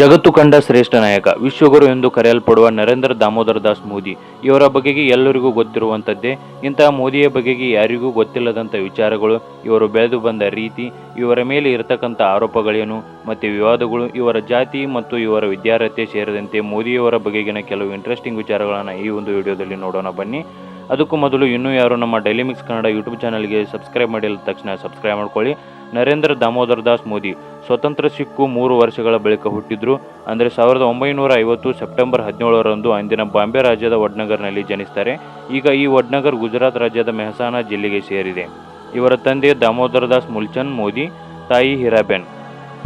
ಜಗತ್ತು ಕಂಡ ಶ್ರೇಷ್ಠ ನಾಯಕ, ವಿಶ್ವಗುರು ಎಂದು ಕರೆಯಲ್ಪಡುವ ನರೇಂದ್ರ ದಾಮೋದರ ದಾಸ್ ಮೋದಿ, ಇವರ ಬಗೆಗೆ ಎಲ್ಲರಿಗೂ ಗೊತ್ತಿರುವಂಥದ್ದೇ, ಇಂತಹ ಮೋದಿಯ ಬಗೆಗೆ ಯಾರಿಗೂ ಗೊತ್ತಿಲ್ಲದಂಥ ವಿಚಾರಗಳು, ಇವರು ಬೆಳೆದು ಬಂದ ರೀತಿ, ಇವರ ಮೇಲೆ ಇರತಕ್ಕಂಥ ಆರೋಪಗಳೇನು, ಮತ್ತು ವಿವಾದಗಳು, ಇವರ ಜಾತಿ ಮತ್ತು ಇವರ ವಿದ್ಯಾರ್ಹತೆ ಸೇರಿದಂತೆ ಮೋದಿಯವರ ಬಗೆಗಿನ ಕೆಲವು ಇಂಟ್ರೆಸ್ಟಿಂಗ್ ವಿಚಾರಗಳನ್ನು ಈ ಒಂದು ವಿಡಿಯೋದಲ್ಲಿ ನೋಡೋಣ ಬನ್ನಿ. ಅದಕ್ಕೂ ಮೊದಲು ಇನ್ನೂ ಯಾರು ನಮ್ಮ ಡೈಲಿ ಮಿಕ್ಸ್ ಕನ್ನಡ ಯೂಟ್ಯೂಬ್ ಚಾನಲ್ಗೆ ಸಬ್ಸ್ಕ್ರೈಬ್ ಮಾಡಿದ ತಕ್ಷಣ ಸಬ್ಸ್ಕ್ರೈಬ್ ಮಾಡ್ಕೊಳ್ಳಿ. ನರೇಂದ್ರ ದಾಮೋದರ್ ದಾಸ್ ಮೋದಿ, ಸ್ವತಂತ್ರ ಸಿಕ್ಕು ಮೂರು ವರ್ಷಗಳ ಬಳಿಕ ಹುಟ್ಟಿದ್ರು. ಅಂದರೆ ಸಾವಿರದ ಒಂಬೈನೂರ ಐವತ್ತು ಸೆಪ್ಟೆಂಬರ್ ಹದಿನೇಳರಂದು ಅಂದಿನ ಬಾಂಬೆ ರಾಜ್ಯದ ವಡ್ನಗರ್ನಲ್ಲಿ ಜನಿಸ್ತಾರೆ. ಈಗ ಈ ವಡ್ನಗರ್ ಗುಜರಾತ್ ರಾಜ್ಯದ ಮೆಹಸಾನಾ ಜಿಲ್ಲೆಗೆ ಸೇರಿದೆ. ಇವರ ತಂದೆ ದಾಮೋದರ್ ದಾಸ್ ಮುಲ್ಚಂದ್ ಮೋದಿ, ತಾಯಿ ಹೀರಾಬೆನ್.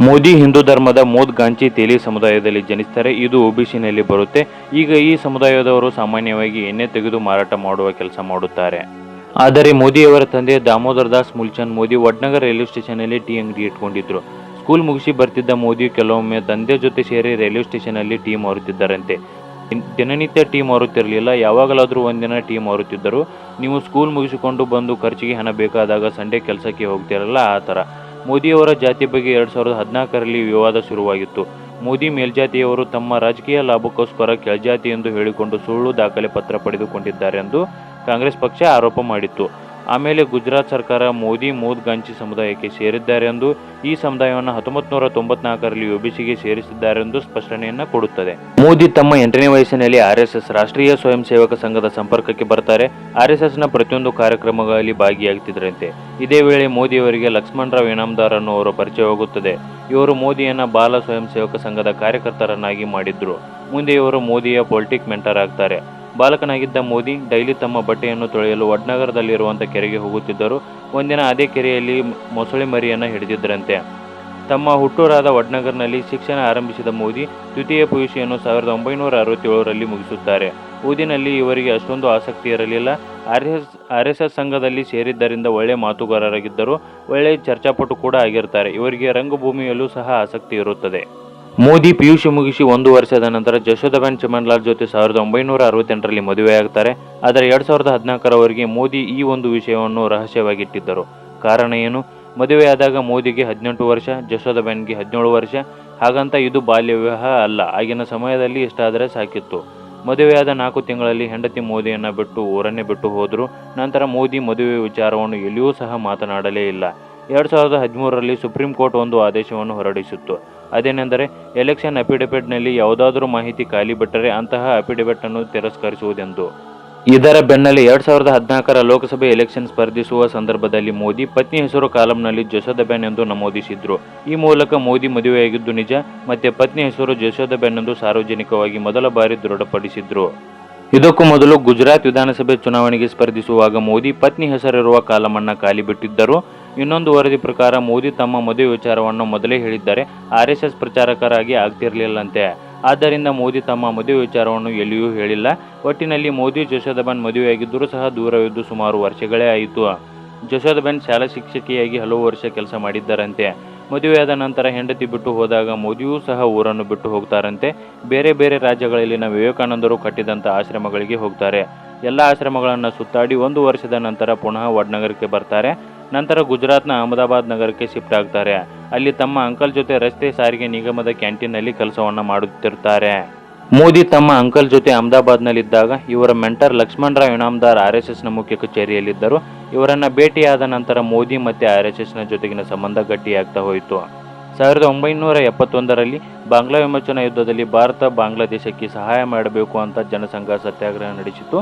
ಮೋದಿ ಹಿಂದೂ ಧರ್ಮದ ಮೋದ್ ಗಾಂಚಿ ತೇಲಿ ಸಮುದಾಯದಲ್ಲಿ ಜನಿಸ್ತಾರೆ ಇದು ಒಬಿಸಿನಲ್ಲಿ ಬರುತ್ತೆ. ಈಗ ಈ ಸಮುದಾಯದವರು ಸಾಮಾನ್ಯವಾಗಿ ಎಣ್ಣೆ ತೆಗೆದು ಮಾರಾಟ ಮಾಡುವ ಕೆಲಸ ಮಾಡುತ್ತಾರೆ. ಆದರೆ ಮೋದಿಯವರ ತಂದೆ ದಾಮೋದರ್ ದಾಸ್ ಮುಲ್ಚಂದ್ ಮೋದಿ ವಡ್ನಗರ್ ರೈಲ್ವೆ ಸ್ಟೇಷನ್ನಲ್ಲಿ ಟೀ ಅಂಗಡಿ ಇಟ್ಕೊಂಡಿದ್ರು. ಸ್ಕೂಲ್ ಮುಗಿಸಿ ಬರ್ತಿದ್ದ ಮೋದಿ ಕೆಲವೊಮ್ಮೆ ತಂದೆ ಜೊತೆ ಸೇರಿ ರೈಲ್ವೆ ಸ್ಟೇಷನ್ನಲ್ಲಿ ಟೀ ಮಾರುತ್ತಿದ್ದಾರಂತೆ. ದಿನ- ದಿನನಿತ್ಯ ಟೀ ಮಾರುತ್ತಿರಲಿಲ್ಲ, ಯಾವಾಗಲಾದರೂ ಒಂದಿನ ಟೀ ಮಾರುತ್ತಿದ್ದರು. ನೀವು ಸ್ಕೂಲ್ ಮುಗಿಸಿಕೊಂಡು ಬಂದು ಖರ್ಚಿಗೆ ಹಣ ಬೇಕಾದಾಗ ಸಂಡೇ ಕೆಲಸಕ್ಕೆ ಹೋಗ್ತಿರಲ್ಲ, ಆ ಥರ. ಮೋದಿಯವರ ಜಾತಿ ಬಗ್ಗೆ ಎರಡ್ ಸಾವಿರದ ಹದಿನಾಲ್ಕರಲ್ಲಿ ವಿವಾದ ಶುರುವಾಗಿತ್ತು. ಮೋದಿ ಮೇಲ್ಜಾತಿಯವರು ತಮ್ಮ ರಾಜಕೀಯ ಲಾಭಕ್ಕೋಸ್ಕರ ಕೆಳಜಾತಿ ಎಂದು ಹೇಳಿಕೊಂಡು ಸುಳ್ಳು ದಾಖಲೆ ಪತ್ರ ಪಡೆದುಕೊಂಡಿದ್ದಾರೆ ಎಂದು ಕಾಂಗ್ರೆಸ್ ಪಕ್ಷ ಆರೋಪ ಮಾಡಿತ್ತು. ಆಮೇಲೆ ಗುಜರಾತ್ ಸರ್ಕಾರ ಮೋದಿ ಮೋದ್ ಗಾಂಚಿ ಸಮುದಾಯಕ್ಕೆ ಸೇರಿದ್ದಾರೆ ಎಂದು ಈ ಸಮುದಾಯವನ್ನು ಹತ್ತೊಂಬತ್ತು ನೂರ ತೊಂಬತ್ನಾಲ್ಕರಲ್ಲಿ ಒಬಿಸಿಗೆ ಸೇರಿಸಿದ್ದಾರೆಂದು ಸ್ಪಷ್ಟನೆಯನ್ನು ಕೊಡುತ್ತದೆ. ಮೋದಿ ತಮ್ಮ ಎಂಟನೇ ವಯಸ್ಸಿನಲ್ಲಿ ಆರ್ಎಸ್ಎಸ್ ಎಸ್ ಎಸ್ ರಾಷ್ಟ್ರೀಯ ಸ್ವಯಂ ಸೇವಕ ಸಂಘದ ಸಂಪರ್ಕಕ್ಕೆ ಬರ್ತಾರೆ. ಆರ್ಎಸ್ಎಸ್ನ ಎಸ್ ಎಸ್ನ ಪ್ರತಿಯೊಂದು ಕಾರ್ಯಕ್ರಮಗಳಲ್ಲಿ ಭಾಗಿಯಾಗ್ತಿದ್ರಂತೆ. ಇದೇ ವೇಳೆ ಮೋದಿಯವರಿಗೆ ಲಕ್ಷ್ಮಣರಾವ್ ಇನಾಮದಾರ್ ಅನ್ನುವರು ಪರಿಚಯವಾಗುತ್ತದೆ. ಇವರು ಮೋದಿಯನ್ನ ಬಾಲ ಸ್ವಯಂ ಸೇವಕ ಸಂಘದ ಕಾರ್ಯಕರ್ತರನ್ನಾಗಿ ಮಾಡಿದ್ರು. ಮುಂದೆ ಇವರು ಮೋದಿಯ ಪೊಲಿಟಿಕ್ ಮೆಂಟರ್ ಆಗ್ತಾರೆ. ಬಾಲಕನಾಗಿದ್ದ ಮೋದಿ ಡೈಲಿ ತಮ್ಮ ಬಟ್ಟೆಯನ್ನು ತೊಳೆಯಲು ವಡ್ನಗರದಲ್ಲಿರುವಂಥ ಕೆರೆಗೆ ಹೋಗುತ್ತಿದ್ದರು. ಒಂದಿನ ಅದೇ ಕೆರೆಯಲ್ಲಿ ಮೊಸಳೆ ಮರಿಯನ್ನು ಹಿಡಿದಿದ್ದರಂತೆ. ತಮ್ಮ ಹುಟ್ಟೂರಾದ ವಡ್ನಗರ್ನಲ್ಲಿ ಶಿಕ್ಷಣ ಆರಂಭಿಸಿದ ಮೋದಿ ದ್ವಿತೀಯ ಪಿಯುಸಿಯನ್ನು ಸಾವಿರದ ಒಂಬೈನೂರ ಅರವತ್ತೇಳರಲ್ಲಿ ಮುಗಿಸುತ್ತಾರೆ. ಊದಿನಲ್ಲಿ ಇವರಿಗೆ ಅಷ್ಟೊಂದು ಆಸಕ್ತಿ ಇರಲಿಲ್ಲ. R S R S S ಸಂಘದಲ್ಲಿ ಸೇರಿದ್ದರಿಂದ ಒಳ್ಳೆಯ ಮಾತುಗಾರರಾಗಿದ್ದರು. ಒಳ್ಳೆಯ ಚರ್ಚಾಪಟು ಕೂಡ ಆಗಿರ್ತಾರೆ. ಇವರಿಗೆ ರಂಗಭೂಮಿಯಲ್ಲೂ ಸಹ ಆಸಕ್ತಿ ಇರುತ್ತದೆ. ಮೋದಿ ಪಿಯುಷಿ ಮುಗಿಸಿ ಒಂದು ವರ್ಷದ ನಂತರ ಜಶೋದಾಬೆನ್ ಚಮನ್ಲಾಲ್ ಜೊತೆ ಸಾವಿರದ ಒಂಬೈನೂರ ಅರವತ್ತೆಂಟರಲ್ಲಿ ಮದುವೆಯಾಗ್ತಾರೆ ಆದರೆ ಎರಡು ಸಾವಿರದ ಹದಿನಾಲ್ಕರವರೆಗೆ ಮೋದಿ ಈ ಒಂದು ವಿಷಯವನ್ನು ರಹಸ್ಯವಾಗಿಟ್ಟಿದ್ದರು. ಕಾರಣ ಏನು? ಮದುವೆಯಾದಾಗ ಮೋದಿಗೆ ಹದಿನೆಂಟು ವರ್ಷ ಜಶೋದಾಬೆನ್ಗೆ ಹದಿನೇಳು ವರ್ಷ. ಹಾಗಂತ ಇದು ಬಾಲ್ಯ ವಿವಾಹ ಅಲ್ಲ. ಆಗಿನ ಸಮಯದಲ್ಲಿ ಇಷ್ಟಾದರೆ ಸಾಕಿತ್ತು. ಮದುವೆಯಾದ ನಾಲ್ಕು ತಿಂಗಳಲ್ಲಿ ಹೆಂಡತಿ ಮೋದಿಯನ್ನು ಬಿಟ್ಟು ಊರನ್ನೇ ಬಿಟ್ಟು ಹೋದರು. ನಂತರ ಮೋದಿ ಮದುವೆ ವಿಚಾರವನ್ನು ಎಲ್ಲಿಯೂ ಸಹ ಮಾತನಾಡಲೇ ಇಲ್ಲ. ಎರಡು ಸಾವಿರದ ಹದಿಮೂರರಲ್ಲಿ ಸುಪ್ರೀಂ ಕೋರ್ಟ್ ಒಂದು ಆದೇಶವನ್ನು ಹೊರಡಿಸಿತ್ತು. ಅದೇನೆಂದರೆ ಎಲೆಕ್ಷನ್ ಅಫಿಡವಿಟ್ನಲ್ಲಿ ಯಾವುದಾದರೂ ಮಾಹಿತಿ ಖಾಲಿ ಬಿಟ್ಟರೆ ಅಂತಹ ಅಫಿಡವಿಟನ್ನು ತಿರಸ್ಕರಿಸುವುದೆಂದು. ಇದರ ಬೆನ್ನಲ್ಲೇ ಎರಡ್ ಸಾವಿರದ ಹದಿನಾಲ್ಕರ ಲೋಕಸಭೆ ಎಲೆಕ್ಷನ್ ಸ್ಪರ್ಧಿಸುವ ಸಂದರ್ಭದಲ್ಲಿ ಮೋದಿ ಪತ್ನಿ ಹೆಸರು ಕಾಲಂನಲ್ಲಿ ಜಶೋದಬೆನ್ ಎಂದು ನಮೂದಿಸಿದ್ರು. ಈ ಮೂಲಕ ಮೋದಿ ಮದುವೆಯಾಗಿದ್ದು ನಿಜ, ಮತ್ತೆ ಪತ್ನಿ ಹೆಸರು ಜಶೋದಬೆನ್ ಎಂದು ಸಾರ್ವಜನಿಕವಾಗಿ ಮೊದಲ ಬಾರಿ ದೃಢಪಡಿಸಿದ್ರು. ಇದಕ್ಕೂ ಮೊದಲು ಗುಜರಾತ್ ವಿಧಾನಸಭೆ ಚುನಾವಣೆಗೆ ಸ್ಪರ್ಧಿಸುವಾಗ ಮೋದಿ ಪತ್ನಿ ಹೆಸರಿರುವ ಕಾಲಮನ್ನ ಖಾಲಿ ಬಿಟ್ಟಿದ್ದರು. ಇನ್ನೊಂದು ವರದಿ ಪ್ರಕಾರ ಮೋದಿ ತಮ್ಮ ಮದುವೆ ವಿಚಾರವನ್ನು ಮೊದಲೇ ಹೇಳಿದ್ದಾರೆ. ಆರ್ ಎಸ್ ಪ್ರಚಾರಕರಾಗಿ ಆಗ್ತಿರಲಿಲ್ಲಂತೆ. ಆದ್ದರಿಂದ ಮೋದಿ ತಮ್ಮ ಮದುವೆ ವಿಚಾರವನ್ನು ಎಲ್ಲಿಯೂ ಹೇಳಿಲ್ಲ. ಒಟ್ಟಿನಲ್ಲಿ ಮೋದಿ ಜಶೋದಬನ್ ಮದುವೆಯಾಗಿದ್ದರೂ ಸಹ ದೂರವಿದ್ದು ಸುಮಾರು ವರ್ಷಗಳೇ ಆಯಿತು. ಜಶೋದಬೆನ್ ಶಾಲಾ ಶಿಕ್ಷಕಿಯಾಗಿ ಹಲವು ವರ್ಷ ಕೆಲಸ ಮಾಡಿದ್ದರಂತೆ. ಮದುವೆಯಾದ ನಂತರ ಹೆಂಡತಿ ಬಿಟ್ಟು ಹೋದಾಗ ಮೋದಿಯೂ ಸಹ ಊರನ್ನು ಬಿಟ್ಟು ಹೋಗ್ತಾರಂತೆ. ಬೇರೆ ಬೇರೆ ರಾಜ್ಯಗಳಲ್ಲಿನ ವಿವೇಕಾನಂದರು ಕಟ್ಟಿದಂಥ ಆಶ್ರಮಗಳಿಗೆ ಹೋಗ್ತಾರೆ. ಎಲ್ಲ ಆಶ್ರಮಗಳನ್ನು ಸುತ್ತಾಡಿ ಒಂದು ವರ್ಷದ ನಂತರ ಪುನಃ ವಡ್ನಗರಕ್ಕೆ ಬರ್ತಾರೆ. ನಂತರ ಗುಜರಾತ್ನ ಅಹಮದಾಬಾದ್ ನಗರಕ್ಕೆ ಶಿಫ್ಟ್ ಆಗ್ತಾರೆ. ಅಲ್ಲಿ ತಮ್ಮ ಅಂಕಲ್ ಜೊತೆ ರಸ್ತೆ ಸಾರಿಗೆ ನಿಗಮದ ಕ್ಯಾಂಟೀನ್ನಲ್ಲಿ ಕೆಲಸವನ್ನು ಮಾಡುತ್ತಿರುತ್ತಾರೆ ಮೋದಿ ತಮ್ಮ ಅಂಕಲ್ ಜೊತೆ ಅಹಮದಾಬಾದ್ನಲ್ಲಿದ್ದಾಗ ಇವರ mentor Lakshmanrao Inamdar R S ಎಸ್ನ ಮುಖ್ಯ ಕಚೇರಿಯಲ್ಲಿದ್ದರು. ಇವರನ್ನು ಭೇಟಿಯಾದ ನಂತರ ಮೋದಿ ಮತ್ತು ಆರ್ ಎಸ್ ಎಸ್ನ ಜೊತೆಗಿನ ಸಂಬಂಧ ಗಟ್ಟಿಯಾಗ್ತಾ ಹೋಯಿತು. ಸಾವಿರದ ಒಂಬೈನೂರ ಎಪ್ಪತ್ತೊಂದರಲ್ಲಿ ಬಾಂಗ್ಲಾ ವಿಮೋಚನಾ ಯುದ್ಧದಲ್ಲಿ ಭಾರತ ಬಾಂಗ್ಲಾದೇಶಕ್ಕೆ ಸಹಾಯ ಮಾಡಬೇಕು ಅಂತ ಜನಸಂಘ ಸತ್ಯಾಗ್ರಹ ನಡೆಸಿತು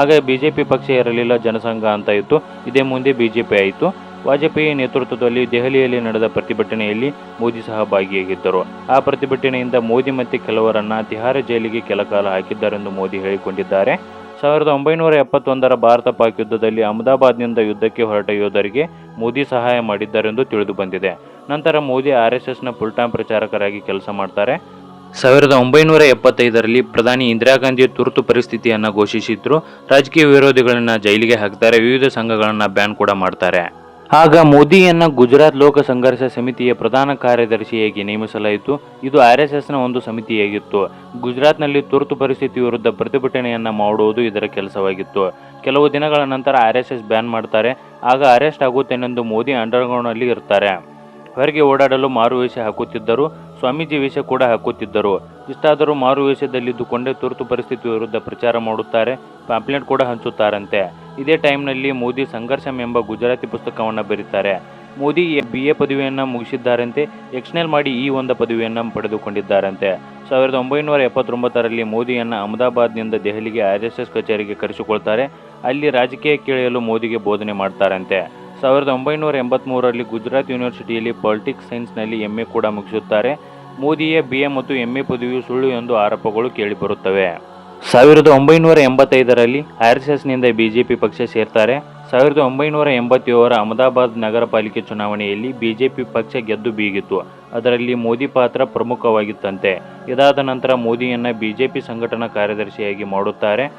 ಆಗ ಬಿ ಜೆ ಪಿ ಪಕ್ಷ ಇರಲಿಲ್ಲ ಜನಸಂಘ ಅಂತ ಇತ್ತು. ಇದೇ ಮುಂದೆ ಬಿಜೆಪಿ ಆಯಿತು. ವಾಜಪೇಯಿ ನೇತೃತ್ವದಲ್ಲಿ ದೆಹಲಿಯಲ್ಲಿ ನಡೆದ ಪ್ರತಿಭಟನೆಯಲ್ಲಿ ಮೋದಿ ಸಹ ಭಾಗಿಯಾಗಿದ್ದರು. ಆ ಪ್ರತಿಭಟನೆಯಿಂದ ಮೋದಿ ಮತ್ತು ಕೆಲವರನ್ನ ತಿಹಾರ ಜೈಲಿಗೆ ಕೆಲಕಾಲ ಹಾಕಿದ್ದಾರೆಂದು ಮೋದಿ ಹೇಳಿಕೊಂಡಿದ್ದಾರೆ. ಸಾವಿರದ ಒಂಬೈನೂರ ಎಪ್ಪತ್ತೊಂದರ ಭಾರತ ಪಾಕ್ ಯುದ್ಧದಲ್ಲಿ ಅಹಮದಾಬಾದ್ನಿಂದ ಯುದ್ಧಕ್ಕೆ ಹೊರಟ ಯೋಧರಿಗೆ ಮೋದಿ ಸಹಾಯ ಮಾಡಿದ್ದಾರೆಂದು ತಿಳಿದು ಬಂದಿದೆ. ನಂತರ ಮೋದಿ ಆರ್ ಎಸ್ ಎಸ್ನ ಫುಲ್ ಟೈಮ್ ಪ್ರಚಾರಕರಾಗಿ ಕೆಲಸ ಮಾಡ್ತಾರೆ. ಸಾವಿರದ ಒಂಬೈನೂರ ಎಪ್ಪತ್ತೈದರಲ್ಲಿ ಪ್ರಧಾನಿ ಇಂದಿರಾ ಗಾಂಧಿ ತುರ್ತು ಪರಿಸ್ಥಿತಿಯನ್ನು ಘೋಷಿಸಿದ್ರು. ರಾಜಕೀಯ ವಿರೋಧಿಗಳನ್ನು ಜೈಲಿಗೆ ಹಾಕ್ತಾರೆ, ವಿವಿಧ ಸಂಘಗಳನ್ನು ಬ್ಯಾನ್ ಕೂಡ ಮಾಡ್ತಾರೆ. ಆಗ ಮೋದಿಯನ್ನು ಗುಜರಾತ್ ಲೋಕ ಸಂಘರ್ಷ ಸಮಿತಿಯ ಪ್ರಧಾನ ಕಾರ್ಯದರ್ಶಿಯಾಗಿ ನೇಮಿಸಲಾಯಿತು? ಇದು ಆರ್ ಎಸ್ ಎಸ್ನ ಒಂದು ಸಮಿತಿಯಾಗಿತ್ತು. ಗುಜರಾತ್ನಲ್ಲಿ ತುರ್ತು ಪರಿಸ್ಥಿತಿ ವಿರುದ್ಧ ಪ್ರತಿಭಟನೆಯನ್ನು ಮಾಡುವುದು ಇದರ ಕೆಲಸವಾಗಿತ್ತು. ಕೆಲವು ದಿನಗಳ ನಂತರ ಆರ್ ಎಸ್ ಎಸ್ ಬ್ಯಾನ್ ಮಾಡ್ತಾರೆ, ಆಗ ಅರೆಸ್ಟ್ ಆಗುತ್ತೇನೆಂದು ಮೋದಿ ಅಂಡರ್ಗ್ರೌಂಡ್ನಲ್ಲಿ ಇರ್ತಾರೆ. ಹೊರಗೆ ಓಡಾಡಲು ಮಾರುವೇಷ ಹಾಕುತ್ತಿದ್ದರು. ಸ್ವಾಮೀಜಿ ವೇಷ ಕೂಡ ಹಾಕುತ್ತಿದ್ದರು. ಇಷ್ಟಾದರೂ ಮಾರು ವೇಷದಲ್ಲಿದ್ದುಕೊಂಡೇ ತುರ್ತು ಪರಿಸ್ಥಿತಿ ವಿರುದ್ಧ ಪ್ರಚಾರ ಮಾಡುತ್ತಾರೆ ಪ್ಯಾಂಪ್ಲೆಟ್ ಕೂಡ ಹಂಚುತ್ತಾರಂತೆ. ಇದೇ ಟೈಮ್ನಲ್ಲಿ ಮೋದಿ ಸಂಘರ್ಷಂ ಎಂಬ ಗುಜರಾತಿ ಪುಸ್ತಕವನ್ನು ಬರೀತಾರೆ. ಮೋದಿ ಬಿ ಎ ಪದವಿಯನ್ನು ಮುಗಿಸಿದ್ದಾರಂತೆ, ಎಕ್ಸ್ನೆಲ್ ಮಾಡಿ ಈ ಒಂದು ಪದವಿಯನ್ನು ಪಡೆದುಕೊಂಡಿದ್ದಾರಂತೆ. ಸಾವಿರದ ಒಂಬೈನೂರ ಎಪ್ಪತ್ತೊಂಬತ್ತರಲ್ಲಿ ಮೋದಿಯನ್ನು ಅಹಮದಾಬಾದ್ನಿಂದ ದೆಹಲಿಗೆ ಆರ್ ಎಸ್ ಎಸ್ ಕಚೇರಿಗೆ ಕರೆಸಿಕೊಳ್ತಾರೆ, ಅಲ್ಲಿ ರಾಜಕೀಯ ಕೇಳಿಯಲು ಮೋದಿಗೆ ಬೋಧನೆ ಮಾಡ್ತಾರಂತೆ. ಸಾವಿರದ ಒಂಬೈನೂರ ಎಂಬತ್ತ್ಮೂರರಲ್ಲಿ ಗುಜರಾತ್ ಯೂನಿವರ್ಸಿಟಿಯಲ್ಲಿ ಪೊಲಿಟಿಕ್ಸ್ ಸೈನ್ಸ್ನಲ್ಲಿ ಎಂ ಎ ಕೂಡ ಮುಗಿಸುತ್ತಾರೆ ಮೋದಿಯ ಬಿಎ ಮತ್ತು ಎಂಎ ಪದವಿಯು ಸುಳ್ಳು ಎಂದು ಆರೋಪಗಳು ಕೇಳಿಬರುತ್ತವೆ. ಸಾವಿರದ ಒಂಬೈನೂರ ಎಂಬತ್ತೈದರಲ್ಲಿ ಆರ್ ಎಸ್ ಎಸ್ನಿಂದ ಬಿಜೆಪಿ ಪಕ್ಷ ಸೇರ್ತಾರೆ. ಸಾವಿರದ ಒಂಬೈನೂರ ಎಂಬತ್ತೇಳರ ಅಹಮದಾಬಾದ್ ನಗರ ಪಾಲಿಕೆ ಚುನಾವಣೆಯಲ್ಲಿ ಬಿಜೆಪಿ ಪಕ್ಷ ಗೆದ್ದು ಬೀಗಿತ್ತು. ಅದರಲ್ಲಿ ಮೋದಿ ಪಾತ್ರ ಪ್ರಮುಖವಾಗಿತ್ತಂತೆ. ಇದಾದ ನಂತರ ಮೋದಿಯನ್ನು ಬಿಜೆಪಿ ಸಂಘಟನಾ ಕಾರ್ಯದರ್ಶಿಯಾಗಿ ಮಾಡುತ್ತಾರೆ.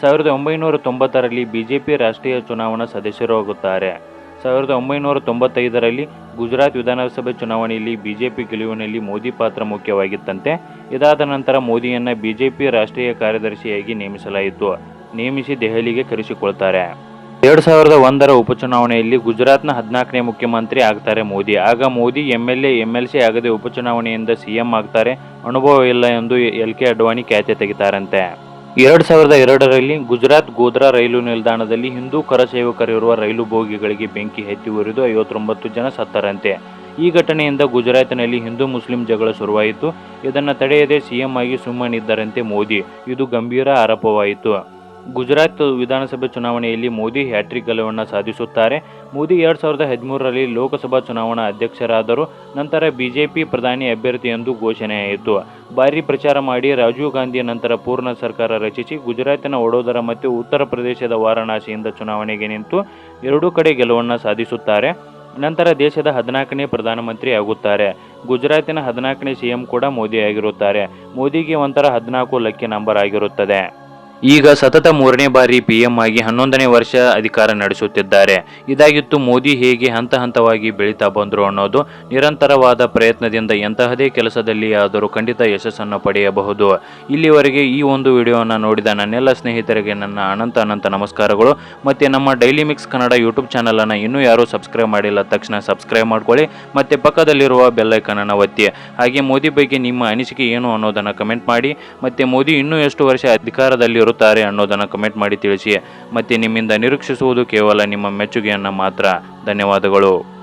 ಸಾವಿರದ ಒಂಬೈನೂರ ತೊಂಬತ್ತರಲ್ಲಿ ಬಿಜೆಪಿ ರಾಷ್ಟ್ರೀಯ ಚುನಾವಣಾ ಸದಸ್ಯರಾಗುತ್ತಾರೆ ಸಾವಿರದ ಒಂಬೈನೂರ ತೊಂಬತ್ತೈದರಲ್ಲಿ ಗುಜರಾತ್ ವಿಧಾನಸಭೆ ಚುನಾವಣೆಯಲ್ಲಿ ಬಿಜೆಪಿ ಗೆಲುವಿನಲ್ಲಿ ಮೋದಿ ಪಾತ್ರ ಮುಖ್ಯವಾಗಿತ್ತಂತೆ. ಇದಾದ ನಂತರ ಮೋದಿಯನ್ನು ಬಿಜೆಪಿ ರಾಷ್ಟ್ರೀಯ ಕಾರ್ಯದರ್ಶಿಯಾಗಿ ನೇಮಿಸಲಾಯಿತು. ನೇಮಿಸಿ ದೆಹಲಿಗೆ ಕರೆಸಿಕೊಳ್ತಾರೆ. ಎರಡು ಸಾವಿರದ ಒಂದರ ಉಪಚುನಾವಣೆಯಲ್ಲಿ ಗುಜರಾತ್ನ ಹದಿನಾಲ್ಕನೇ ಮುಖ್ಯಮಂತ್ರಿ ಆಗ್ತಾರೆ ಮೋದಿ. ಆಗ Modi M L A M L C ಆಗದೆ ಉಪಚುನಾವಣೆಯಿಂದ ಸಿಎಂ ಆಗ್ತಾರೆ. ಅನುಭವ ಇಲ್ಲ ಎಂದು ಎಲ್ ಕೆ ಅಡ್ವಾಣಿ ಖ್ಯಾತೆ ತೆಗಿತಾರಂತೆ. ಎರಡು ಸಾವಿರದ ಎರಡರಲ್ಲಿ ಗುಜರಾತ್ ಗೋಧ್ರಾ ರೈಲು ನಿಲ್ದಾಣದಲ್ಲಿ ಹಿಂದೂ ಕರಸೇವಕರಿರುವ ರೈಲು ಬೋಗಿಗಳಿಗೆ ಬೆಂಕಿ ಹತ್ತಿ ಉರಿದು ಐವತ್ತೊಂಬತ್ತು ಜನ ಸತ್ತರಂತೆ. ಈ ಘಟನೆಯಿಂದ ಗುಜರಾತಿನಲ್ಲಿ ಹಿಂದೂ ಮುಸ್ಲಿಂ ಜಗಳ ಶುರುವಾಯಿತು. ಇದನ್ನು ತಡೆಯದೆ ಸಿಎಂ ಆಗಿ ಸುಮ್ಮನಿದ್ದರಂತೆ ಮೋದಿ. ಇದು ಗಂಭೀರ ಆರೋಪವಾಯಿತು. ಗುಜರಾತ್ ವಿಧಾನಸಭೆ ಚುನಾವಣೆಯಲ್ಲಿ ಮೋದಿ ಹ್ಯಾಟ್ರಿಕ್ ಗೆಲುವನ್ನು ಸಾಧಿಸುತ್ತಾರೆ. ಮೋದಿ ಎರಡು ಸಾವಿರದ ಹದಿಮೂರರಲ್ಲಿ ಲೋಕಸಭಾ ಚುನಾವಣಾ ಅಧ್ಯಕ್ಷರಾದರು. ನಂತರ ಬಿಜೆಪಿ ಪ್ರಧಾನಿ ಅಭ್ಯರ್ಥಿ ಎಂದು ಘೋಷಣೆಯಾಯಿತು ಭಾರಿ ಪ್ರಚಾರ ಮಾಡಿ ರಾಜೀವ್ ಗಾಂಧಿಯ ನಂತರ ಪೂರ್ಣ ಸರ್ಕಾರ ರಚಿಸಿ ಗುಜರಾತಿನ ವಡೋದರ ಮತ್ತು ಉತ್ತರ ಪ್ರದೇಶದ ವಾರಣಾಸಿಯಿಂದ ಚುನಾವಣೆಗೆ ನಿಂತು ಎರಡೂ ಕಡೆ ಗೆಲುವನ್ನು ಸಾಧಿಸುತ್ತಾರೆ. ನಂತರ ದೇಶದ ಹದಿನಾಲ್ಕನೇ ಪ್ರಧಾನಮಂತ್ರಿ ಆಗುತ್ತಾರೆ. ಗುಜರಾತಿನ ಹದಿನಾಲ್ಕನೇ ಸಿಎಂ ಕೂಡ ಮೋದಿ ಆಗಿರುತ್ತಾರೆ. ಮೋದಿಗೆ ಒಂಥರ ಹದಿನಾಲ್ಕು ಲಕ್ಕಿ ನಂಬರ್ ಆಗಿರುತ್ತದೆ. ಈಗ ಸತತ ಮೂರನೇ ಬಾರಿ ಪಿಎಂ ಆಗಿ ಹನ್ನೊಂದನೇ ವರ್ಷ ಅಧಿಕಾರ ನಡೆಸುತ್ತಿದ್ದಾರೆ. ಇದಾಗಿತ್ತು ಮೋದಿ ಹೇಗೆ ಹಂತ ಹಂತವಾಗಿ ಬೆಳೀತಾ ಬಂದರು ಅನ್ನೋದು. ನಿರಂತರವಾದ ಪ್ರಯತ್ನದಿಂದ ಎಂತಹದೇ ಕೆಲಸದಲ್ಲಿ ಆದರೂ ಖಂಡಿತ ಯಶಸ್ಸನ್ನು ಪಡೆಯಬಹುದು. ಇಲ್ಲಿವರೆಗೆ ಈ ಒಂದು ವಿಡಿಯೋವನ್ನು ನೋಡಿದ ನನ್ನೆಲ್ಲ ಸ್ನೇಹಿತರಿಗೆ ನನ್ನ ಅನಂತ ಅನಂತ ನಮಸ್ಕಾರಗಳು. ಮತ್ತು ನಮ್ಮ ಡೈಲಿ ಮಿಕ್ಸ್ ಕನ್ನಡ ಯೂಟ್ಯೂಬ್ ಚಾನಲನ್ನು ಇನ್ನೂ ಯಾರೂ ಸಬ್ಸ್ಕ್ರೈಬ್ ಮಾಡಿಲ್ಲ, ತಕ್ಷಣ ಸಬ್ಸ್ಕ್ರೈಬ್ ಮಾಡ್ಕೊಳ್ಳಿ. ಮತ್ತು ಪಕ್ಕದಲ್ಲಿರುವ ಬೆಲ್ಲೈಕನನ್ನು ಒತ್ತಿ. ಹಾಗೆ ಮೋದಿ ಬಗ್ಗೆ ನಿಮ್ಮ ಅನಿಸಿಕೆ ಏನು ಅನ್ನೋದನ್ನು ಕಮೆಂಟ್ ಮಾಡಿ. ಮತ್ತು ಮೋದಿ ಇನ್ನೂ ಎಷ್ಟು ವರ್ಷ ಅಧಿಕಾರದಲ್ಲಿರುತ್ತಾರೆ ಅನ್ನೋದನ್ನು ಕಮೆಂಟ್ ಮಾಡಿ ತಿಳಿಸಿ. ಮತ್ತು ನಿಮ್ಮಿಂದ ನಿರೀಕ್ಷಿಸುವುದು ಕೇವಲ ನಿಮ್ಮ ಮೆಚ್ಚುಗೆಯನ್ನು ಮಾತ್ರ. ಧನ್ಯವಾದಗಳು.